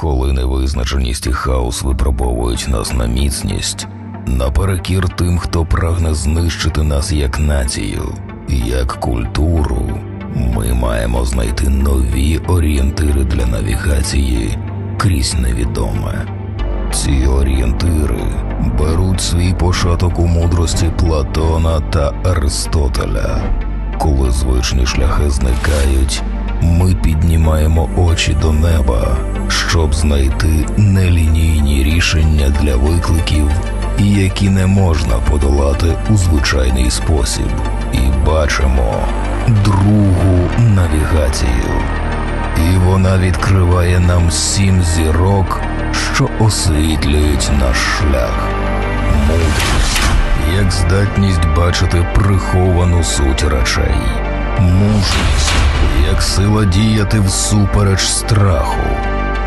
Коли невизначеність і хаос випробовують нас на міцність, наперекір тим, хто прагне знищити нас як націю, як культуру, ми маємо знайти нові орієнтири для навігації крізь невідоме. Ці орієнтири беруть свій початок у мудрості Платона та Аристотеля. Коли звичні шляхи зникають, ми піднімаємо очі до неба, щоб знайти нелінійні рішення для викликів, які не можна подолати у звичайний спосіб, і бачимо другу навігацію. І вона відкриває нам сім зірок, що освітлюють наш шлях. Мудрість як здатність бачити приховану суть речей, мужність як сила діяти всупереч страху,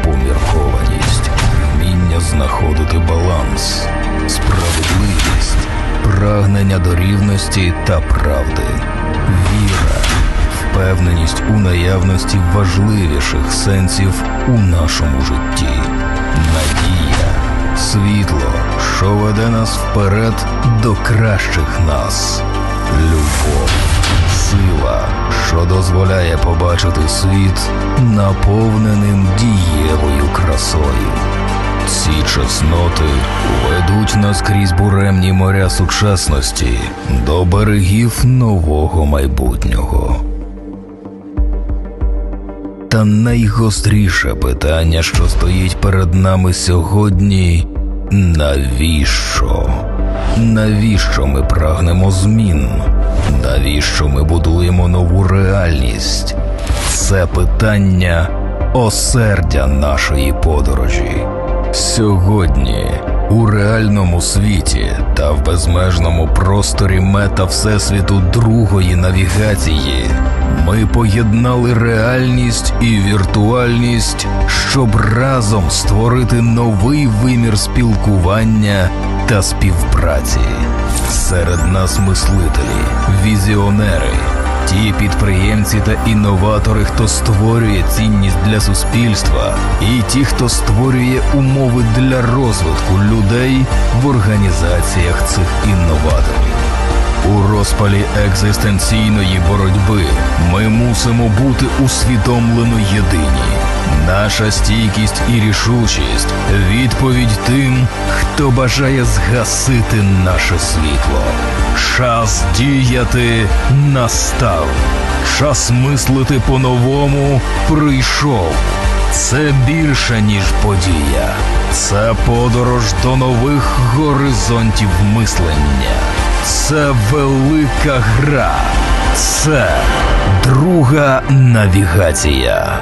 поміркованість, вміння знаходити баланс, справедливість, прагнення до рівності та правди, віра. Впевненість у наявності важливіших сенсів у нашому житті, надія, світло, що веде нас вперед до кращих нас, любов, дозволяє побачити світ наповненим дієвою красою. Ці чесноти ведуть нас крізь буремні моря сучасності до берегів нового майбутнього. Та найгостріше питання, що стоїть перед нами сьогодні навіщо? Навіщо ми прагнемо змін? Навіщо ми будуємо нову реальність? Це питання осердя нашої подорожі. Сьогодні у реальному світі та в безмежному просторі мета Всесвіту другої навігації ми поєднали реальність і віртуальність, щоб разом створити новий вимір спілкування та співпраці. Серед нас мислителі, візіонери, ті підприємці та інноватори, хто створює цінність для суспільства, і ті, хто створює умови для розвитку людей в організаціях цих інноваторів. У розпалі екзистенційної боротьби ми мусимо бути усвідомлено єдині. Наша стійкість і рішучість відповідь тим, хто бажає згасити наше світло. Час діяти настав. Час мислити по-новому прийшов. Це більше, ніж подія. Це подорож до нових горизонтів мислення. Це велика гра. Це друга навігація.